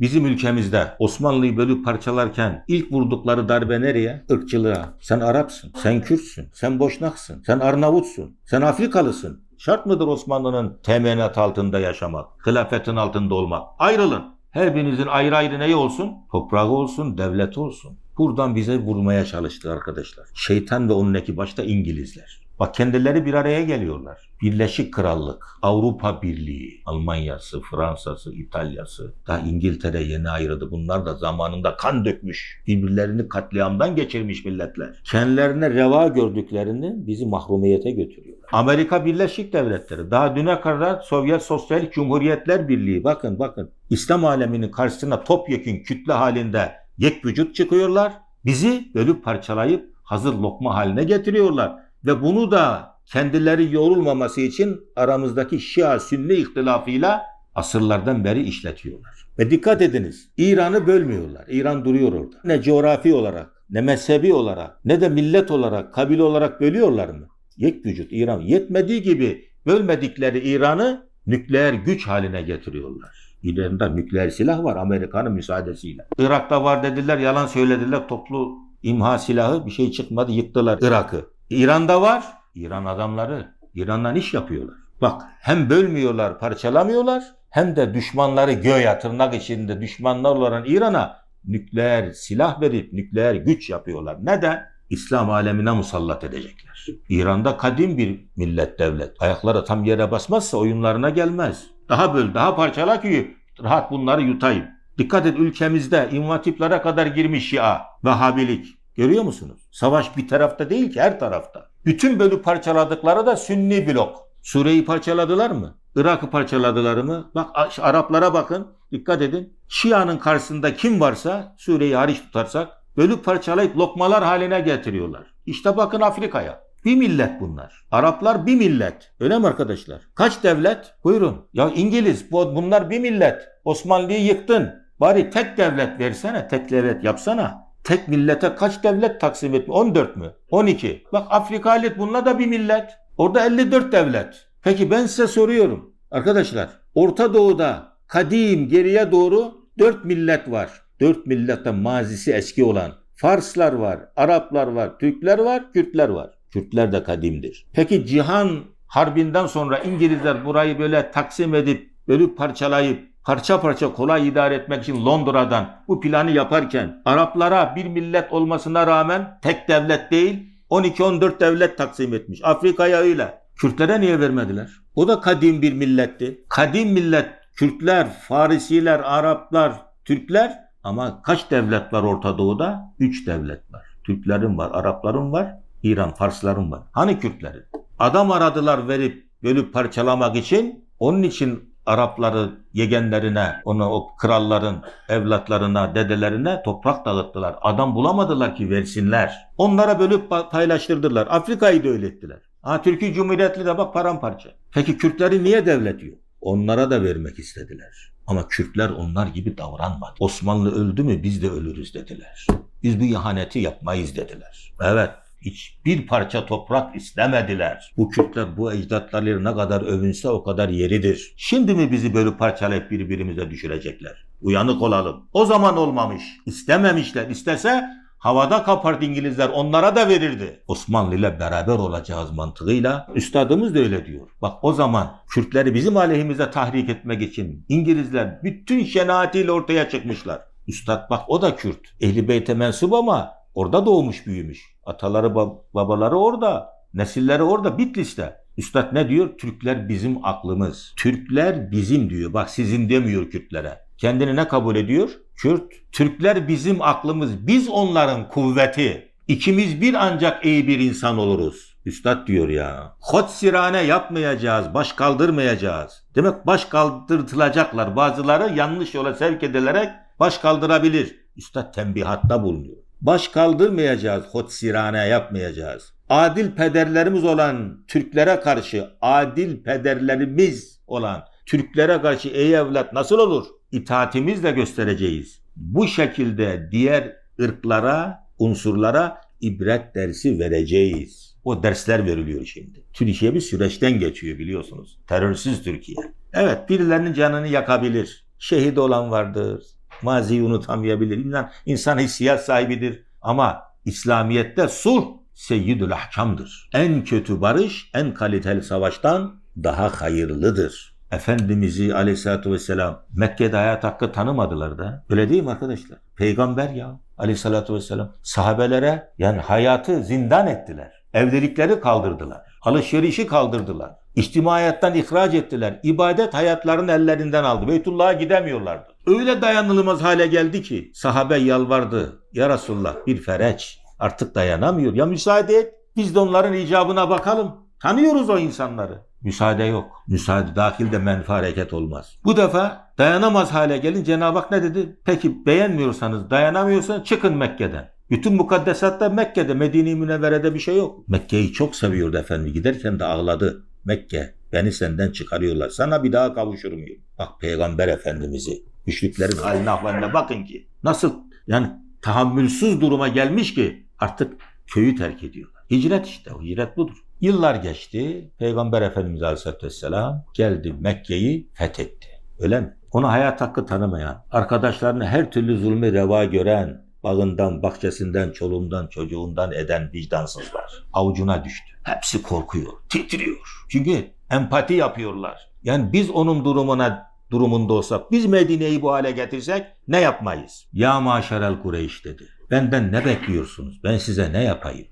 Bizim ülkemizde Osmanlı'yı bölüp parçalarken ilk vurdukları darbe nereye? Irkçılığa. Sen Arapsın, sen Kürtsün, sen Boşnaksın, sen Arnavutsun, sen Afrikalısın. Şart mıdır Osmanlı'nın temenat altında yaşamak, hilafetin altında olmak? Ayrılın. Her birinizin ayrı ayrı neyi olsun? Toprağı olsun, devleti olsun. Buradan bize vurmaya çalıştı arkadaşlar. Şeytan ve onun eki başta İngilizler. Bak kendileri bir araya geliyorlar. Birleşik Krallık, Avrupa Birliği, Almanya'sı, Fransa'sı, İtalya'sı, daha İngiltere yeni ayrıldı. Bunlar da zamanında kan dökmüş, birbirlerini katliamdan geçirmiş milletler. Kendilerine reva gördüklerini bizi mahrumiyete götürüyorlar. Amerika Birleşik Devletleri, daha düne kadar Sovyet Sosyalist Cumhuriyetler Birliği, bakın bakın, İslam aleminin karşısına topyekün kütle halinde yek vücut çıkıyorlar. Bizi bölüp parçalayıp hazır lokma haline getiriyorlar. Ve bunu da kendileri yorulmaması için aramızdaki Şia-Sünni ihtilafıyla asırlardan beri işletiyorlar. Ve dikkat ediniz, İran'ı bölmüyorlar. İran duruyor orada. Ne coğrafi olarak, ne mezhebi olarak, ne de millet olarak, kabile olarak bölüyorlar mı? Yek vücut İran. Yetmediği gibi bölmedikleri İran'ı nükleer güç haline getiriyorlar. İran'da nükleer silah var Amerika'nın müsaadesiyle. Irak'ta var dediler, yalan söylediler. Toplu imha silahı bir şey çıkmadı, yıktılar Irak'ı. İran'da var. İran adamları İran'dan iş yapıyorlar. Bak hem bölmüyorlar, parçalamıyorlar hem de düşmanları göğe tırnak içinde düşmanlar olan İran'a nükleer silah verip nükleer güç yapıyorlar. Neden? İslam alemine musallat edecekler. İran'da kadim bir millet devlet. Ayakları tam yere basmazsa oyunlarına gelmez. Daha böl, daha parçala ki rahat bunları yutayım. Dikkat et ülkemizde invatiplere kadar girmiş Şia, Vahabilik. Görüyor musunuz? Savaş bir tarafta değil ki her tarafta. Bütün bölüp parçaladıkları da Sünni blok. Suriye'yi parçaladılar mı? Irak'ı parçaladılar mı? Bak Araplara bakın. Dikkat edin. Şia'nın karşısında kim varsa Suriye'yi hariç tutarsak bölüp parçalayıp lokmalar haline getiriyorlar. İşte bakın Afrika'ya. Bir millet bunlar. Araplar bir millet. Öyle mi arkadaşlar? Kaç devlet? Buyurun. Ya İngiliz bu- bunlar bir millet. Osmanlı'yı yıktın. Bari tek devlet versene. Tek devlet yapsana. Tek millete kaç devlet taksim etme? 14 mü? 12. Bak Afrika Halit bunlar da bir millet. Orada 54 devlet. Peki ben size soruyorum. Arkadaşlar Orta Doğu'da kadim geriye doğru 4 millet var. 4 milletten mazisi eski olan. Farslar var, Araplar var, Türkler var, Kürtler var. Kürtler de kadimdir. Peki Cihan Harbi'nden sonra İngilizler burayı böyle taksim edip, bölüp parçalayıp parça parça kolay idare etmek için Londra'dan bu planı yaparken Araplara bir millet olmasına rağmen tek devlet değil 12-14 devlet taksim etmiş. Afrika'ya öyle. Kürtlere niye vermediler? O da kadim bir milletti. Kadim millet Kürtler, Farisiler, Araplar, Türkler ama kaç devlet var Orta Doğu'da? Üç devlet var. Türklerin var, Arapların var, İran, Farsların var. Hani Kürtlerin? Adam aradılar verip bölüp parçalamak için. Onun için Arapları yegenlerine, onu o kralların evlatlarına, dedelerine toprak dağıttılar. Adam bulamadılar ki versinler. Onlara bölüp pa- paylaştırdılar. Afrika'yı da öyle ettiler. Ha Türkiye Cumhuriyeti de bak paramparça. Peki Kürtleri niye devlet yok? Onlara da vermek istediler. Ama Kürtler onlar gibi davranmadı. Osmanlı öldü mü biz de ölürüz dediler. Biz bu ihaneti yapmayız dediler. Evet hiçbir parça toprak istemediler. Bu Kürtler bu ecdatları ne kadar övünse o kadar yeridir. Şimdi mi bizi bölüp parçalayıp birbirimize düşürecekler? Uyanık olalım. O zaman olmamış. İstememişler. İstese havada kapardı İngilizler onlara da verirdi. Osmanlı ile beraber olacağız mantığıyla üstadımız da öyle diyor. Bak o zaman Kürtleri bizim aleyhimize tahrik etmek için İngilizler bütün şenaatiyle ortaya çıkmışlar. Üstad bak o da Kürt. Ehli Beyt'e mensup ama orada doğmuş büyümüş. Ataları bab- babaları orada. Nesilleri orada Bitlis'te. Üstad ne diyor? Türkler bizim aklımız. Türkler bizim diyor. Bak sizin demiyor Kürtlere. Kendini ne kabul ediyor? Kürt. Türkler bizim aklımız. Biz onların kuvveti. İkimiz bir ancak iyi bir insan oluruz. Üstad diyor ya. Hot sirane yapmayacağız, baş kaldırmayacağız. Demek baş kaldırtılacaklar. Bazıları yanlış yola sevk edilerek baş kaldırabilir. Üstad tembihatta bulunuyor. Baş kaldırmayacağız, hot sirane yapmayacağız. Adil pederlerimiz olan Türklere karşı, adil pederlerimiz olan Türklere karşı ey evlat nasıl olur? İtaatimizle göstereceğiz. Bu şekilde diğer ırklara, unsurlara ibret dersi vereceğiz. O dersler veriliyor şimdi. Türkiye bir süreçten geçiyor biliyorsunuz. Terörsüz Türkiye. Evet birilerinin canını yakabilir. Şehit olan vardır. Maziyi unutamayabilir. İnsan, insan hissiyat sahibidir. Ama İslamiyet'te sulh seyyidül ahkamdır. En kötü barış en kaliteli savaştan daha hayırlıdır. Efendimiz'i aleyhissalatü vesselam Mekke'de hayat hakkı tanımadılar da. Öyle değil mi arkadaşlar? Peygamber ya aleyhissalatü vesselam. Sahabelere yani hayatı zindan ettiler. Evlilikleri kaldırdılar. Alışverişi kaldırdılar. İçtimaiyattan ihraç ettiler. İbadet hayatlarını ellerinden aldı. Beytullah'a gidemiyorlardı. Öyle dayanılmaz hale geldi ki sahabe yalvardı. Ya Resulullah bir fereç. Artık dayanamıyor. Ya müsaade et. Biz de onların icabına bakalım. Tanıyoruz o insanları. Müsaade yok. Müsaade dahilde menfi hareket olmaz. Bu defa dayanamaz hale gelin Cenab-ı Hak ne dedi? Peki beğenmiyorsanız, dayanamıyorsanız çıkın Mekke'den. Bütün mukaddesatta Mekke'de, Medine-i Münevvere'de bir şey yok. Mekke'yi çok seviyordu efendim. Giderken de ağladı. Mekke beni senden çıkarıyorlar. Sana bir daha kavuşur muyum? Bak Peygamber Efendimiz'i. Müşriklerin haline ahvaline bakın ki. Nasıl yani tahammülsüz duruma gelmiş ki artık köyü terk ediyorlar. Hicret işte o hicret budur. Yıllar geçti. Peygamber Efendimiz Aleyhisselatü Vesselam geldi Mekke'yi fethetti. Öyle mi? Ona hayat hakkı tanımayan, arkadaşlarını her türlü zulmü reva gören, bağından, bahçesinden, çoluğundan, çocuğundan eden vicdansızlar. Avucuna düştü. Hepsi korkuyor, titriyor. Çünkü empati yapıyorlar. Yani biz onun durumuna durumunda olsak, biz Medine'yi bu hale getirsek ne yapmayız? Ya maşerel Kureyş dedi. Benden ne bekliyorsunuz? Ben size ne yapayım?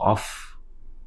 Af,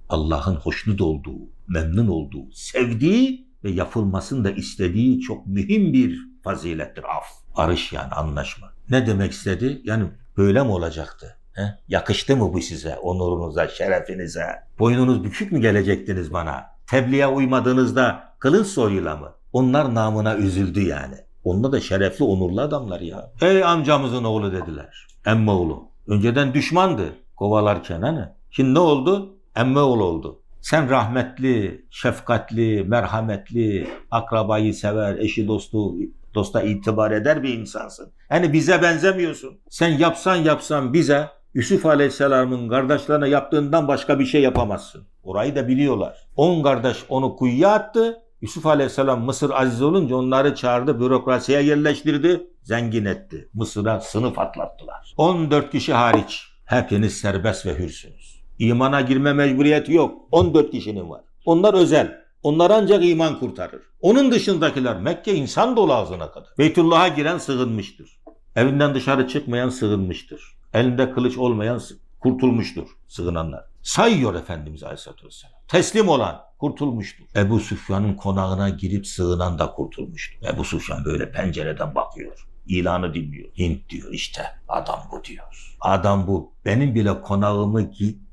Allah'ın hoşnut olduğu, memnun olduğu, sevdiği ve yapılmasını da istediği çok mühim bir fazilettir af. Arış yani anlaşma. Ne demek istedi? Yani böyle mi olacaktı? He? Yakıştı mı bu size, onurunuza, şerefinize? Boynunuz bükük mü gelecektiniz bana? Tebliğe uymadığınızda kılınç soyuyla mı? Onlar namına üzüldü yani. Onlar da şerefli, onurlu adamlar ya. Ey amcamızın oğlu dediler. Emme oğlu. Önceden düşmandı kovalarken hani. Şimdi ne oldu? Emme oğlu oldu. Sen rahmetli, şefkatli, merhametli, akrabayı sever, eşi dostu dosta itibar eder bir insansın. Hani bize benzemiyorsun. Sen yapsan yapsan bize Yusuf Aleyhisselam'ın kardeşlerine yaptığından başka bir şey yapamazsın. Orayı da biliyorlar. On kardeş onu kuyuya attı. Yusuf Aleyhisselam Mısır aziz olunca onları çağırdı, bürokrasiye yerleştirdi, zengin etti. Mısır'a sınıf atlattılar. 14 kişi hariç hepiniz serbest ve hürsünüz. İmana girme mecburiyeti yok. 14 kişinin var. Onlar özel. Onlar ancak iman kurtarır. Onun dışındakiler Mekke insan dolu ağzına kadar. Beytullah'a giren sığınmıştır. Evinden dışarı çıkmayan sığınmıştır. Elinde kılıç olmayan kurtulmuştur sığınanlar. Sayıyor Efendimiz Aleyhisselatü Vesselam. Teslim olan kurtulmuştur. Ebu Süfyan'ın konağına girip sığınan da kurtulmuştur. Ebu Süfyan böyle pencereden bakıyor. İlanı dinliyor. Hint diyor işte adam bu diyor. Adam bu. Benim bile konağımı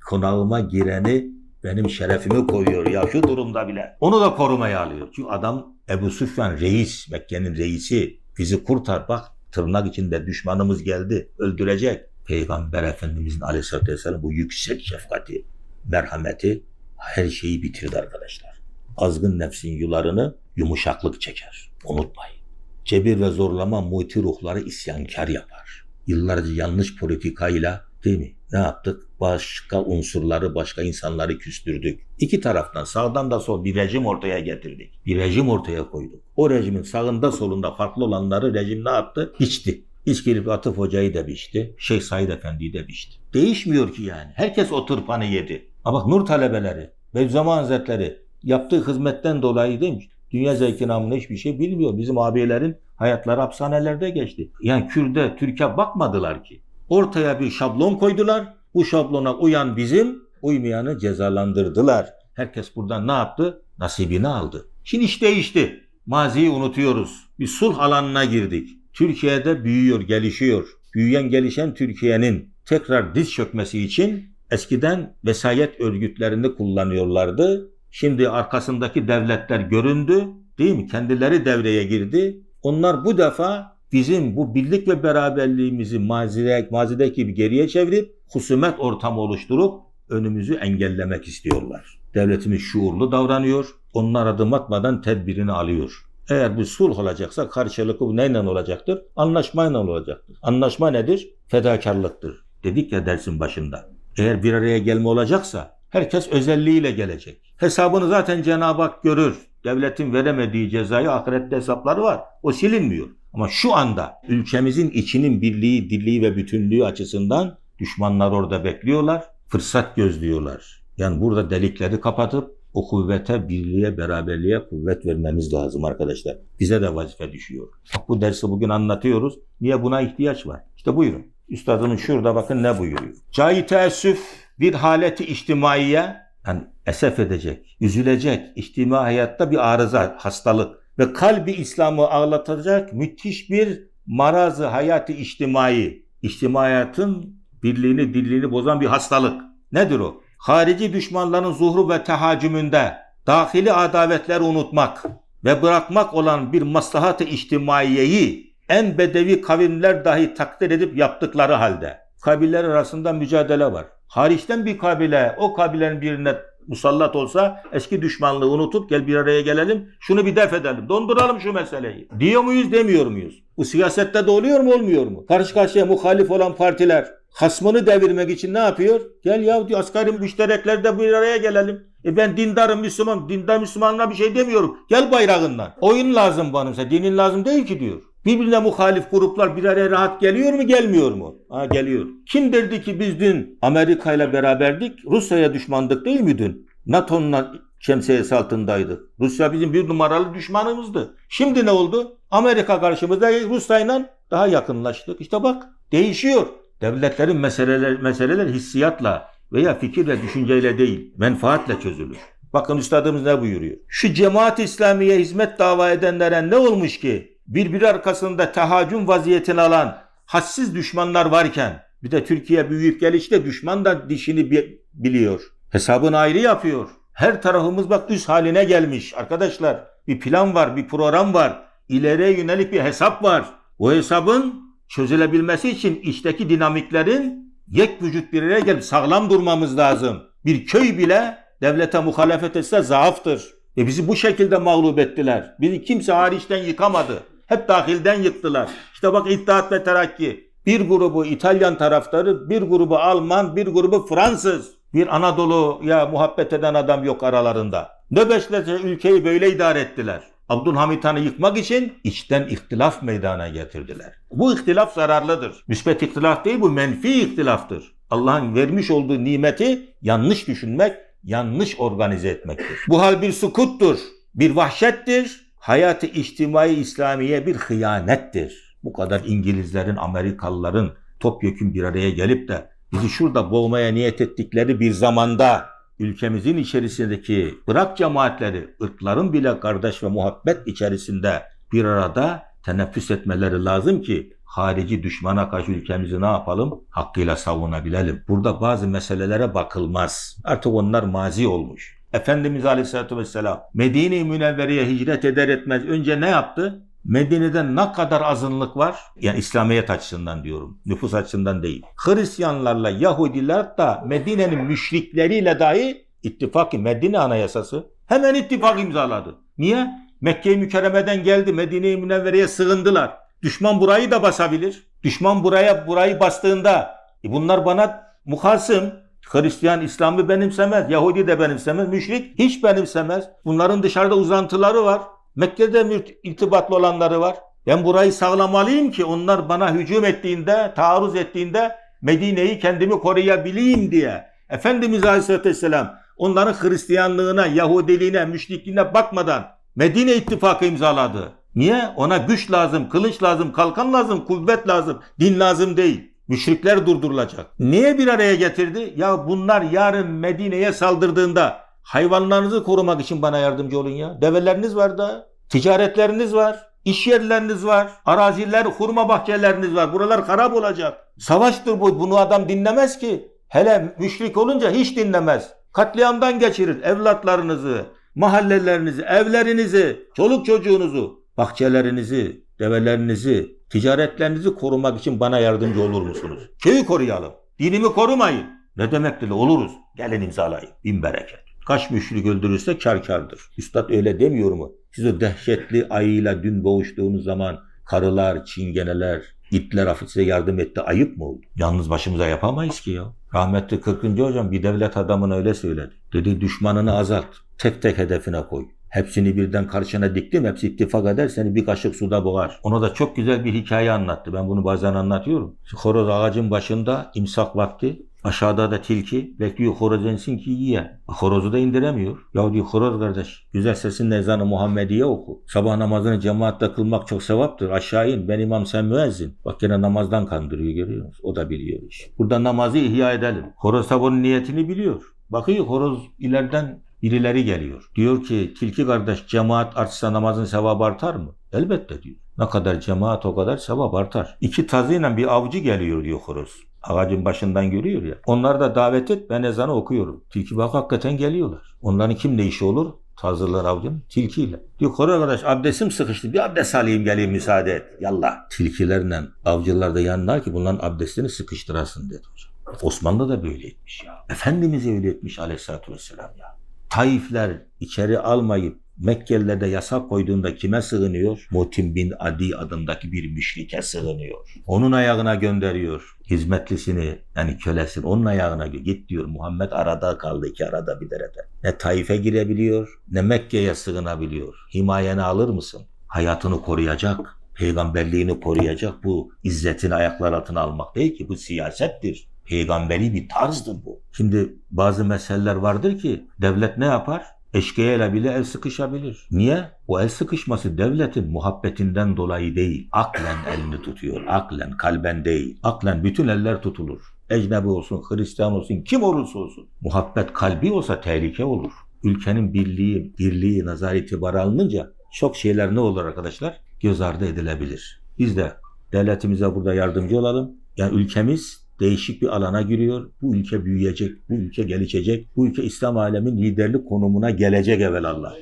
konağıma gireni benim şerefimi koyuyor ya şu durumda bile. Onu da korumaya alıyor. Çünkü adam Ebu Süfyan reis, Mekke'nin reisi. Bizi kurtar bak tırnak içinde düşmanımız geldi öldürecek. Peygamber Efendimizin aleyhissalatü vesselam bu yüksek şefkati, merhameti her şeyi bitirdi arkadaşlar. Azgın nefsin yularını yumuşaklık çeker. Unutmayın. Cebir ve zorlama muti ruhları isyankar yapar. Yıllarca yanlış politikayla değil mi? Ne yaptık? Başka unsurları, başka insanları küstürdük. İki taraftan sağdan da sol bir rejim ortaya getirdik. Bir rejim ortaya koyduk. O rejimin sağında solunda farklı olanları rejim ne yaptı? Biçti. Hiç gelip Atıf Hoca'yı da biçti. Şeyh Said Efendi'yi de biçti. Değişmiyor ki yani. Herkes o tırpanı yedi. Ama bak nur talebeleri, Bediüzzaman Hazretleri yaptığı hizmetten dolayı değil mi? Dünya zevki namına hiçbir şey bilmiyor. Bizim abilerin hayatları hapishanelerde geçti. Yani Kürde, Türk'e bakmadılar ki. Ortaya bir şablon koydular. Bu şablona uyan bizim, uymayanı cezalandırdılar. Herkes buradan ne yaptı? Nasibini aldı. Şimdi iş değişti. Maziyi unutuyoruz. Bir sulh alanına girdik. Türkiye'de büyüyor, gelişiyor. Büyüyen, gelişen Türkiye'nin tekrar diz çökmesi için eskiden vesayet örgütlerini kullanıyorlardı. Şimdi arkasındaki devletler göründü. Değil mi? Kendileri devreye girdi. Onlar bu defa bizim bu birlik ve beraberliğimizi mazide, mazideki gibi geriye çevirip husumet ortamı oluşturup önümüzü engellemek istiyorlar. Devletimiz şuurlu davranıyor. Onlar adım atmadan tedbirini alıyor. Eğer bu sulh olacaksa karşılıklı bu neyle olacaktır? Anlaşmayla olacaktır. Anlaşma nedir? Fedakarlıktır. Dedik ya dersin başında. Eğer bir araya gelme olacaksa herkes özelliğiyle gelecek. Hesabını zaten Cenab-ı Hak görür. Devletin veremediği cezayı ahirette hesapları var. O silinmiyor. Ama şu anda ülkemizin içinin birliği, dirliği ve bütünlüğü açısından düşmanlar orada bekliyorlar. Fırsat gözlüyorlar. Yani burada delikleri kapatıp o kuvvete, birliğe, beraberliğe kuvvet vermemiz lazım arkadaşlar. Bize de vazife düşüyor. Bak bu dersi bugün anlatıyoruz. Niye buna ihtiyaç var? İşte buyurun. Üstadımız şurada bakın ne buyuruyor. Cai teessüf bir haleti içtimaiye yani esef edecek, üzülecek, içtima hayatta bir arıza, hastalık ve kalbi İslam'ı ağlatacak müthiş bir marazı hayatı içtimai. İçtimai hayatın birliğini, dirliğini bozan bir hastalık. Nedir o? Harici düşmanların zuhru ve tehacümünde dahili adavetleri unutmak ve bırakmak olan bir maslahat-ı içtimaiyeyi en bedevi kavimler dahi takdir edip yaptıkları halde kabiller arasında mücadele var. Hariçten bir kabile o kabilenin birine musallat olsa eski düşmanlığı unutup gel bir araya gelelim şunu bir def edelim donduralım şu meseleyi. Diyor muyuz demiyor muyuz? Bu siyasette de oluyor mu olmuyor mu? Karşı karşıya muhalif olan partiler hasmını devirmek için ne yapıyor? Gel ya diyor asgari müştereklerde bir araya gelelim. E ben dindarım Müslüman. Dindar Müslümanına bir şey demiyorum. Gel bayrağından. Oyun lazım bana. Dinin lazım değil ki diyor. Birbirine muhalif gruplar bir araya rahat geliyor mu gelmiyor mu? Ha geliyor. Kim derdi ki biz dün Amerika ile beraberdik Rusya'ya düşmandık değil mi dün? NATO'nun şemsiyesi altındaydık. Rusya bizim bir numaralı düşmanımızdı. Şimdi ne oldu? Amerika karşımızda Rusya'yla daha yakınlaştık. İşte bak değişiyor. Devletlerin meseleler, meseleler hissiyatla veya fikir ve düşünceyle değil, menfaatle çözülür. Bakın üstadımız ne buyuruyor? Şu cemaat İslamiye hizmet dava edenlere ne olmuş ki? Birbiri arkasında tehacüm vaziyetini alan hassiz düşmanlar varken bir de Türkiye büyüyüp gelişte düşman da dişini bi- biliyor. Hesabını ayrı yapıyor. Her tarafımız bak üst haline gelmiş arkadaşlar. Bir plan var, bir program var. İleriye yönelik bir hesap var. O hesabın çözülebilmesi için içteki dinamiklerin yek vücut bir araya gelip sağlam durmamız lazım. Bir köy bile devlete muhalefet etse zaaftır. E bizi bu şekilde mağlup ettiler. Bizi kimse hariçten yıkamadı. Hep dahilden yıktılar. İşte bak İttihat ve Terakki. Bir grubu İtalyan taraftarı, bir grubu Alman, bir grubu Fransız. Bir Anadolu'ya muhabbet eden adam yok aralarında. Nöbeşlerce ülkeyi böyle idare ettiler. Abdülhamit Han'ı yıkmak için içten ihtilaf meydana getirdiler. Bu ihtilaf zararlıdır. Müsbet ihtilaf değil bu menfi ihtilaftır. Allah'ın vermiş olduğu nimeti yanlış düşünmek, yanlış organize etmektir. Bu hal bir sukuttur, bir vahşettir. Hayatı içtimai İslamiye bir hıyanettir. Bu kadar İngilizlerin, Amerikalıların topyekun bir araya gelip de bizi şurada boğmaya niyet ettikleri bir zamanda ülkemizin içerisindeki bırak cemaatleri, ırkların bile kardeş ve muhabbet içerisinde bir arada teneffüs etmeleri lazım ki harici düşmana karşı ülkemizi ne yapalım? Hakkıyla savunabilelim. Burada bazı meselelere bakılmaz. Artık onlar mazi olmuş. Efendimiz Aleyhisselatü Vesselam Medine-i Münevvere'ye hicret eder etmez önce ne yaptı? Medine'de ne kadar azınlık var? Yani İslamiyet açısından diyorum. Nüfus açısından değil. Hristiyanlarla Yahudiler da Medine'nin müşrikleriyle dahi ittifak Medine Anayasası hemen ittifak imzaladı. Niye? Mekke-i Mükerreme'den geldi Medine-i Münevvere'ye sığındılar. Düşman burayı da basabilir. Düşman buraya burayı bastığında e bunlar bana muhasım. Hristiyan İslam'ı benimsemez. Yahudi de benimsemez. Müşrik hiç benimsemez. Bunların dışarıda uzantıları var. Mekke'de mürt- irtibatlı olanları var. Ben burayı sağlamalıyım ki onlar bana hücum ettiğinde, taarruz ettiğinde Medine'yi kendimi koruyabileyim diye. Efendimiz Aleyhisselatü Vesselam onların Hristiyanlığına, Yahudiliğine, müşrikliğine bakmadan Medine ittifakı imzaladı. Niye? Ona güç lazım, kılıç lazım, kalkan lazım, kuvvet lazım, din lazım değil. Müşrikler durdurulacak. Niye bir araya getirdi? Ya bunlar yarın Medine'ye saldırdığında hayvanlarınızı korumak için bana yardımcı olun ya. Develeriniz var da, ticaretleriniz var, iş yerleriniz var, araziler, hurma bahçeleriniz var. Buralar harap olacak. Savaştır bu. Bunu adam dinlemez ki. Hele müşrik olunca hiç dinlemez. Katliamdan geçirir evlatlarınızı, mahallelerinizi, evlerinizi, çoluk çocuğunuzu, bahçelerinizi, develerinizi, ticaretlerinizi korumak için bana yardımcı olur musunuz? Köyü koruyalım. Dinimi korumayın. Ne demektir? Oluruz. Gelin imzalayın. Bin bereket. Kaç müşrik öldürürse kar kardır. Üstad öyle demiyor mu? Siz o dehşetli ayıyla dün boğuştuğunuz zaman karılar, çingeneler, itler size yardım etti. Ayıp mı oldu? Yalnız başımıza yapamayız ki ya. Rahmetli 40. hocam bir devlet adamına öyle söyledi. Dedi düşmanını azalt. Tek tek hedefine koy. Hepsini birden karşına diktim. Hepsi ittifak eder seni bir kaşık suda boğar. Ona da çok güzel bir hikaye anlattı. Ben bunu bazen anlatıyorum. Horoz ağacın başında imsak vakti. Aşağıda da tilki bekliyor horoz insin ki yiye. Horozu da indiremiyor. Ya diyor horoz kardeş güzel sesin ezanı Muhammediye oku. Sabah namazını cemaatle kılmak çok sevaptır. Aşağı in ben imam sen müezzin. Bak gene namazdan kandırıyor görüyor musun? O da biliyor iş. Burada namazı ihya edelim. Horoz onun niyetini biliyor. Bakıyor horoz ileriden birileri geliyor. Diyor ki tilki kardeş cemaat artsa namazın sevabı artar mı? Elbette diyor. Ne kadar cemaat o kadar sevap artar. İki tazıyla bir avcı geliyor diyor horoz. Ağacın başından görüyor ya. Onları da davet et ben ezanı okuyorum. Tilki bak hakikaten geliyorlar. Onların kimle işi olur? Tazılar avcının tilkiyle. Diyor horoz arkadaş abdestim sıkıştı. Bir abdest alayım geleyim müsaade et. Yallah. Tilkilerle avcılar da yanlar ki bunların abdestini sıkıştırasın dedi hocam. Osmanlı da böyle etmiş ya. Efendimiz öyle etmiş aleyhissalatü vesselam ya. Taifler içeri almayıp Mekkeliler de yasak koyduğunda kime sığınıyor? Mutim bin Adi adındaki bir müşrike sığınıyor. Onun ayağına gönderiyor hizmetlisini yani kölesini onun ayağına git diyor. Muhammed arada kaldı iki arada bir derede. Ne Taif'e girebiliyor ne Mekke'ye sığınabiliyor. Himayeni alır mısın? Hayatını koruyacak, peygamberliğini koruyacak bu izzetini ayaklar altına almak değil ki bu siyasettir. Peygamberi bir tarzdır bu. Şimdi bazı meseleler vardır ki devlet ne yapar? Eşkıyayla bile el sıkışabilir. Niye? O el sıkışması devletin muhabbetinden dolayı değil. Aklen elini tutuyor. Aklen, kalben değil. Aklen bütün eller tutulur. Ecnebi olsun, Hristiyan olsun, kim olursa olsun. Muhabbet kalbi olsa tehlike olur. Ülkenin birliği, birliği nazar itibara alınınca çok şeyler ne olur arkadaşlar? Göz ardı edilebilir. Biz de devletimize burada yardımcı olalım. Yani ülkemiz değişik bir alana giriyor. Bu ülke büyüyecek, bu ülke gelişecek. Bu ülke İslam alemin liderlik konumuna gelecek evvelallah.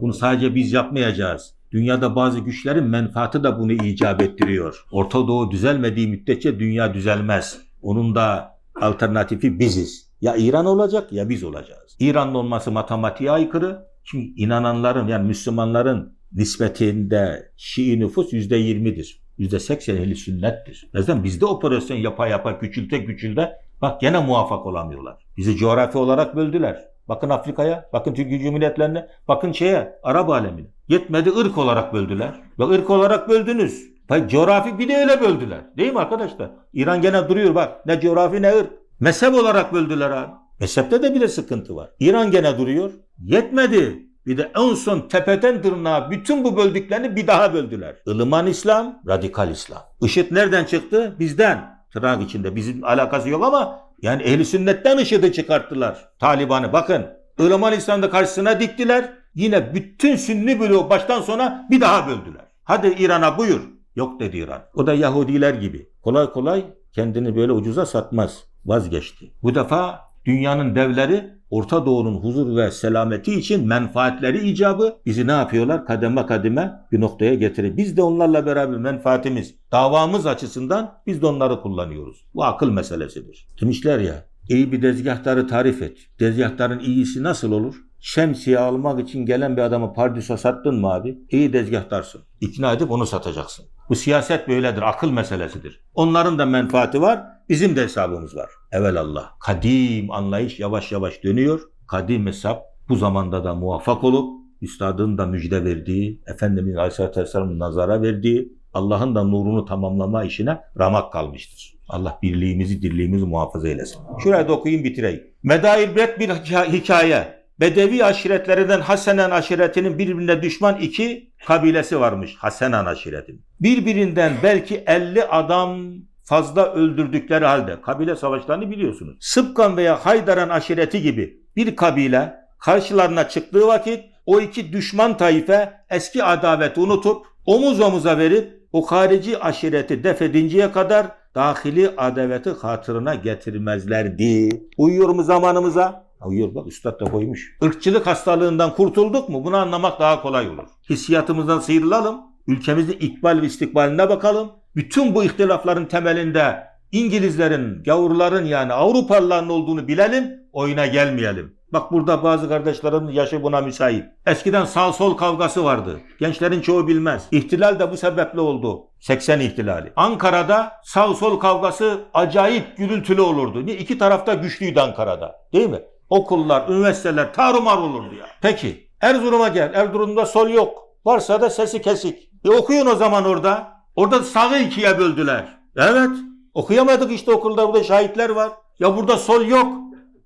Bunu sadece biz yapmayacağız. Dünyada bazı güçlerin menfaati de bunu icap ettiriyor. Orta Doğu düzelmediği müddetçe dünya düzelmez. Onun da alternatifi biziz. Ya İran olacak ya biz olacağız. İran'ın olması matematiğe aykırı. Çünkü inananların yani Müslümanların nispetinde Şii nüfus yüzde yirmidir. Yüzde seksen ehli sünnettir. Neden? Bizde operasyon yapa yapa küçülte küçülte bak gene muvaffak olamıyorlar. Bizi coğrafi olarak böldüler. Bakın Afrika'ya, bakın Türkiye Cumhuriyetlerine, bakın şeye, Arap alemine. Yetmedi ırk olarak böldüler. Bak ırk olarak böldünüz. Bak coğrafi bir de öyle böldüler. Değil mi arkadaşlar? İran gene duruyor bak. Ne coğrafi ne ırk. Mezhep olarak böldüler abi. Mezhepte de bir de sıkıntı var. İran gene duruyor. Yetmedi. Bir de en son tepeden tırnağa bütün bu böldüklerini bir daha böldüler. Ilıman İslam, radikal İslam. IŞİD nereden çıktı? Bizden. Tırnak içinde. Bizim alakası yok ama yani ehli sünnetten IŞİD'i çıkarttılar. Taliban'ı bakın. Ilıman İslam'da karşısına diktiler. Yine bütün sünni bloğu baştan sona bir daha böldüler. Hadi İran'a buyur. Yok dedi İran. O da Yahudiler gibi. Kolay kolay kendini böyle ucuza satmaz. Vazgeçti. Bu defa dünyanın devleri Orta Doğu'nun huzur ve selameti için menfaatleri icabı bizi ne yapıyorlar? Kademe kademe bir noktaya getirir. Biz de onlarla beraber menfaatimiz, davamız açısından biz de onları kullanıyoruz. Bu akıl meselesidir. Demişler ya, iyi bir dezgahtarı tarif et. Dezgahtarın iyisi nasıl olur? Şemsiye almak için gelen bir adamı pardüse sattın mı abi? İyi dezgahtarsın. İkna edip onu satacaksın. Bu siyaset böyledir, akıl meselesidir. Onların da menfaati var, bizim de hesabımız var. Evelallah. Kadim anlayış yavaş yavaş dönüyor. Kadim hesap bu zamanda da muvaffak olup, Üstadın da müjde verdiği, Efendimiz Aleyhisselatü Vesselam'ın nazara verdiği, Allah'ın da nurunu tamamlama işine ramak kalmıştır. Allah birliğimizi, dirliğimizi muhafaza eylesin. Şuraya da okuyayım bitireyim. Medair ibret bir hika- hikaye. Bedevi aşiretlerinden Hasenen aşiretinin birbirine düşman iki kabilesi varmış. Hasenan aşiretinin. Birbirinden belki 50 adam fazla öldürdükleri halde kabile savaşlarını biliyorsunuz. Sıpkan veya Haydaran aşireti gibi bir kabile karşılarına çıktığı vakit o iki düşman taife eski adaveti unutup omuz omuza verip o harici aşireti def edinceye kadar dahili adaveti hatırına getirmezlerdi. Uyuyor mu zamanımıza? Ha, Uyuyor bak üstad da koymuş. Irkçılık hastalığından kurtulduk mu bunu anlamak daha kolay olur. Hissiyatımızdan sıyrılalım. Ülkemizin ikbal ve istikbaline bakalım. Bütün bu ihtilafların temelinde İngilizlerin, gavurların yani Avrupalıların olduğunu bilelim, oyuna gelmeyelim. Bak burada bazı kardeşlerin yaşı buna müsait. Eskiden sağ sol kavgası vardı. Gençlerin çoğu bilmez. İhtilal de bu sebeple oldu. 80 ihtilali. Ankara'da sağ sol kavgası acayip gürültülü olurdu. İki tarafta güçlüydü Ankara'da. Değil mi? Okullar, üniversiteler tarumar olurdu ya. Peki Erzurum'a gel. Erzurum'da sol yok. Varsa da sesi kesik. E okuyun o zaman orada. Orada sağı ikiye böldüler. Evet. Okuyamadık işte okulda burada şahitler var. Ya burada sol yok.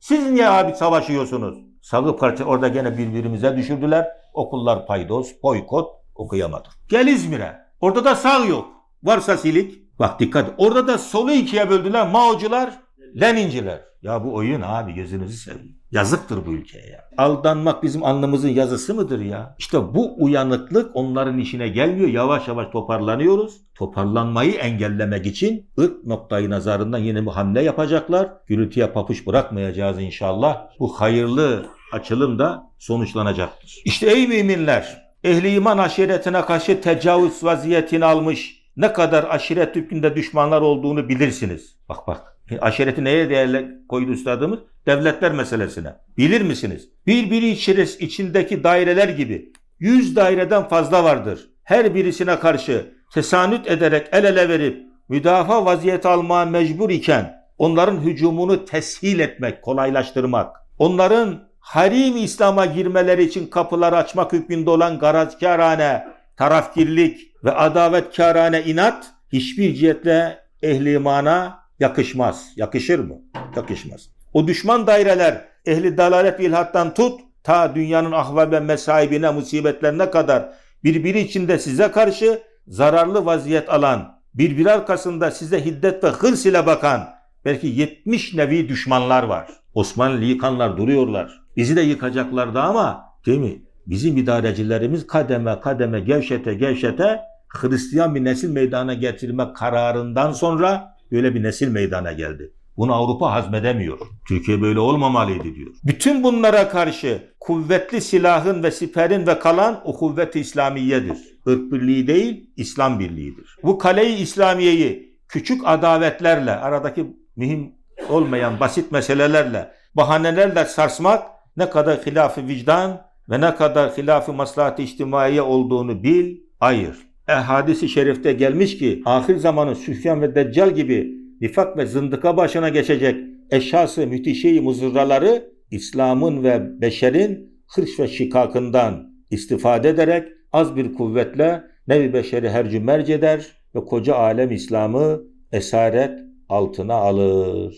Siz niye abi savaşıyorsunuz? Sağı parça orada gene birbirimize düşürdüler. Okullar paydos, boykot okuyamadık. Gel İzmir'e. Orada da sağ yok. Varsa silik. Bak dikkat. Orada da solu ikiye böldüler. Maocular, Leninciler. Ya bu oyun abi gözünüzü seveyim. Yazıktır bu ülkeye ya. Aldanmak bizim alnımızın yazısı mıdır ya? İşte bu uyanıklık onların işine gelmiyor. Yavaş yavaş toparlanıyoruz. Toparlanmayı engellemek için ırk noktayı nazarından yine bir hamle yapacaklar. Gürültüye papuç bırakmayacağız inşallah. Bu hayırlı açılım da sonuçlanacaktır. İşte ey müminler, ehli iman aşiretine karşı tecavüz vaziyetini almış ne kadar aşiret hükmünde düşmanlar olduğunu bilirsiniz. Bak bak. Aşireti neye değerli koydu üstadımız? Devletler meselesine. Bilir misiniz? Birbiri içindeki daireler gibi yüz daireden fazla vardır. Her birisine karşı tesanüt ederek el ele verip müdafaa vaziyeti almaya mecbur iken onların hücumunu teshil etmek, kolaylaştırmak, onların harim İslam'a girmeleri için kapıları açmak hükmünde olan garazkârane, tarafkirlik ve adavetkârane inat hiçbir cihetle ehli imana yakışmaz. Yakışır mı? Yakışmaz. O düşman daireler ehli dalalet ilhattan tut ta dünyanın ahval ve mesaibine, musibetlerine kadar birbiri içinde size karşı zararlı vaziyet alan, birbiri arkasında size hiddet ve hırs ile bakan belki 70 nevi düşmanlar var. Osmanlı yıkanlar duruyorlar. Bizi de yıkacaklardı ama değil mi? Bizim idarecilerimiz kademe kademe gevşete gevşete Hristiyan bir nesil meydana getirme kararından sonra böyle bir nesil meydana geldi. Bunu Avrupa hazmedemiyor. Türkiye böyle olmamalıydı diyor. Bütün bunlara karşı kuvvetli silahın ve siperin ve kalan o kuvvet-i İslamiyedir. Irk birliği değil, İslam birliğidir. Bu kale-i İslamiyeyi küçük adavetlerle, aradaki mühim olmayan basit meselelerle, bahanelerle sarsmak ne kadar hilaf-ı vicdan ve ne kadar hilaf-ı maslahat-ı olduğunu bil, ayır. E hadisi şerifte gelmiş ki ahir zamanın Süfyan ve Deccal gibi nifak ve zındıka başına geçecek eşhası müthişeyi muzırraları İslam'ın ve beşerin hırç ve şikakından istifade ederek az bir kuvvetle nevi beşeri hercü merci eder ve koca alem İslam'ı esaret altına alır.